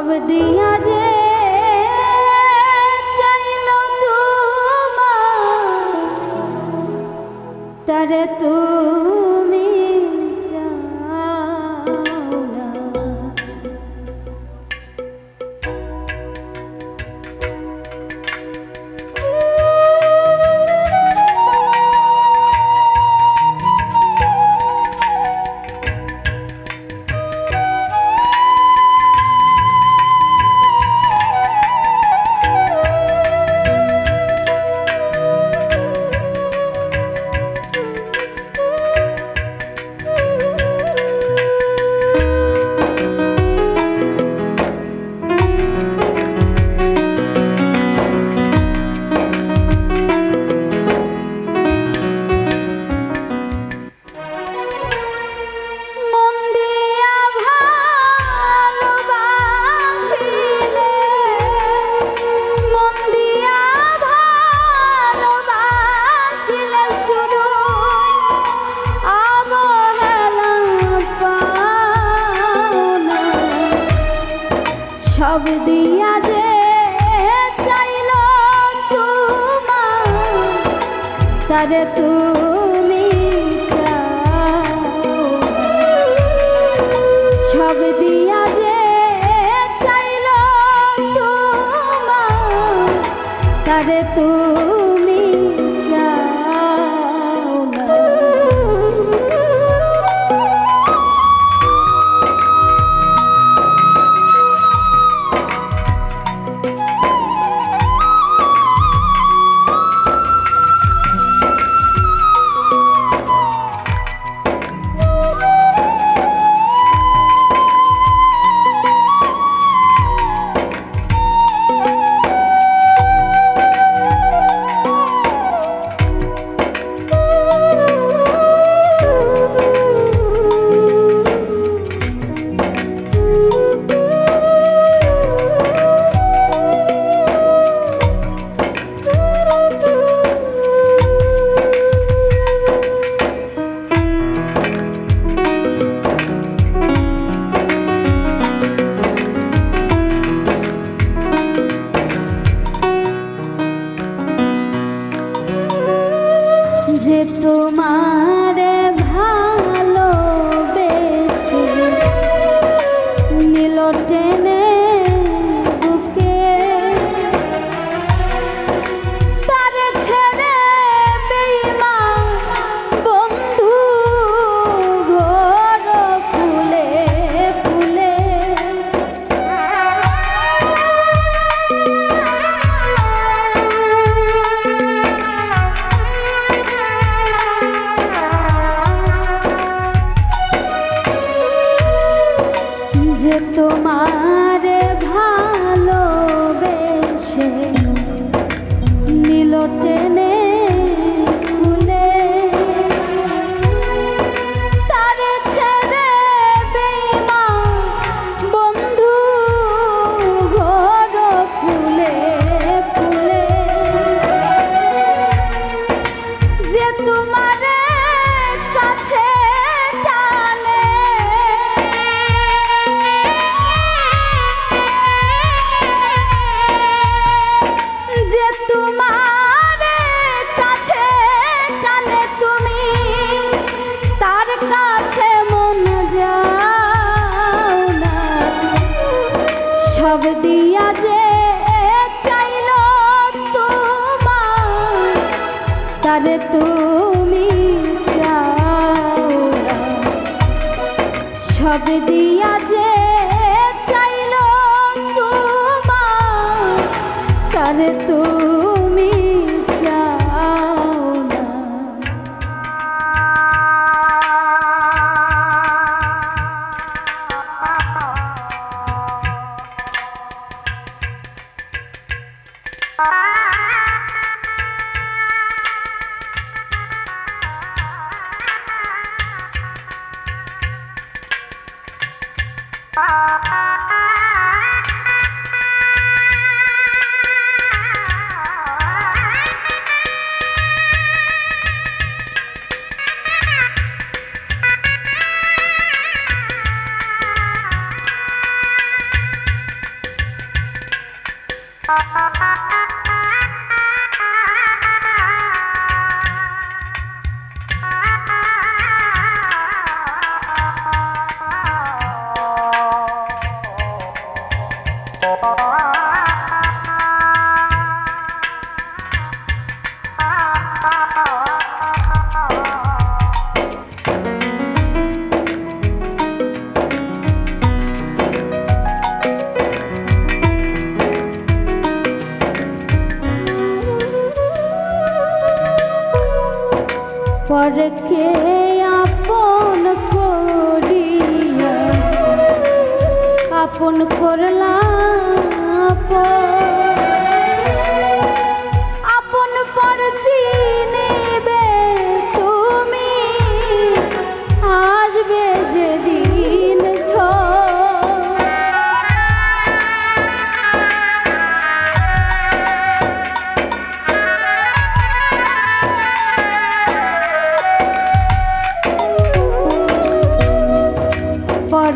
সব দিয়া যে চাইল তোমার তারে তুমি সব দিয়া যে চাইল তোমার তারে তুমি সব দিয়া যে চাইল তোমার তারে তুমি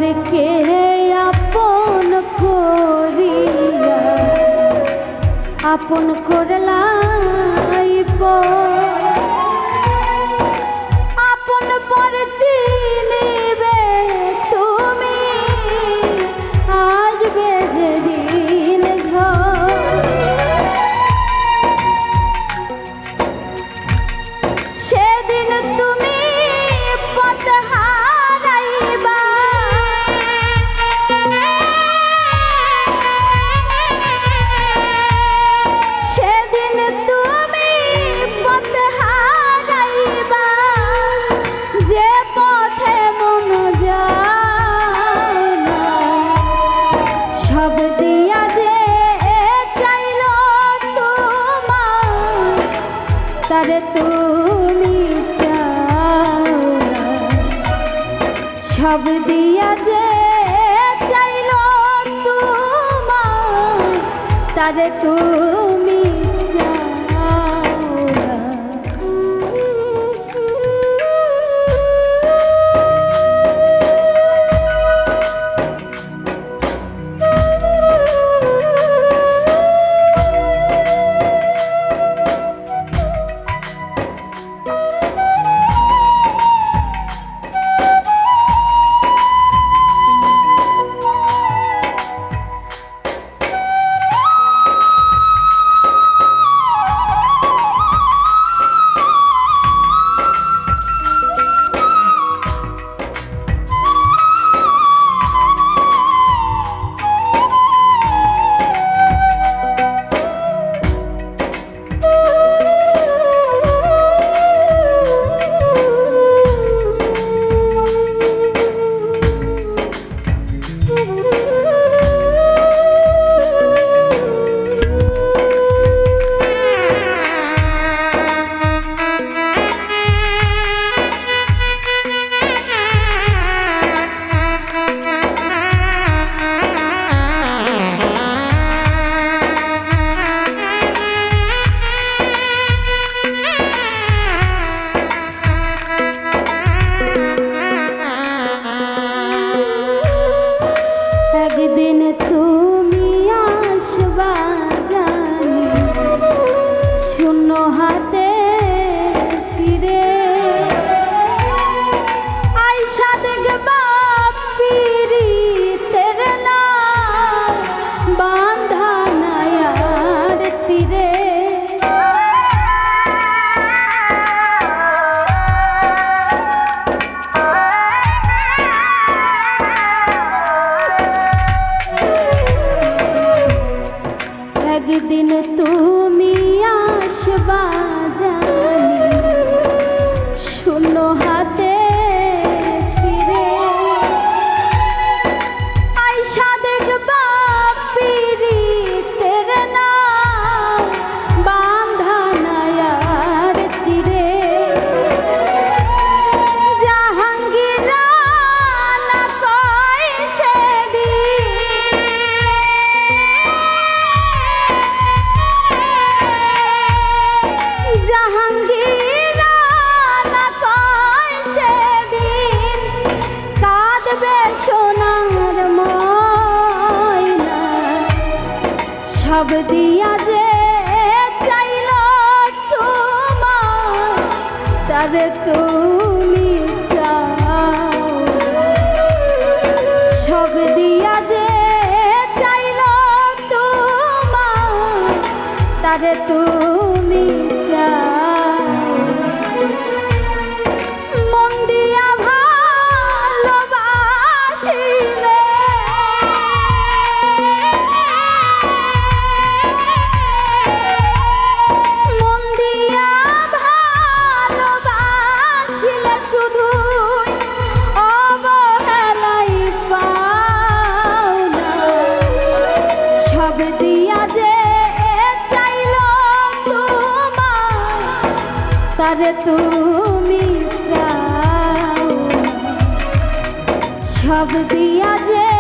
পরকে আপন করিয়া আপন করলাইব তারে তুমি সব দিয়া যে চাইল তোমার তারে তুমি দিয়া যে তুমি তারে তুমি চাও সব দিয়া যে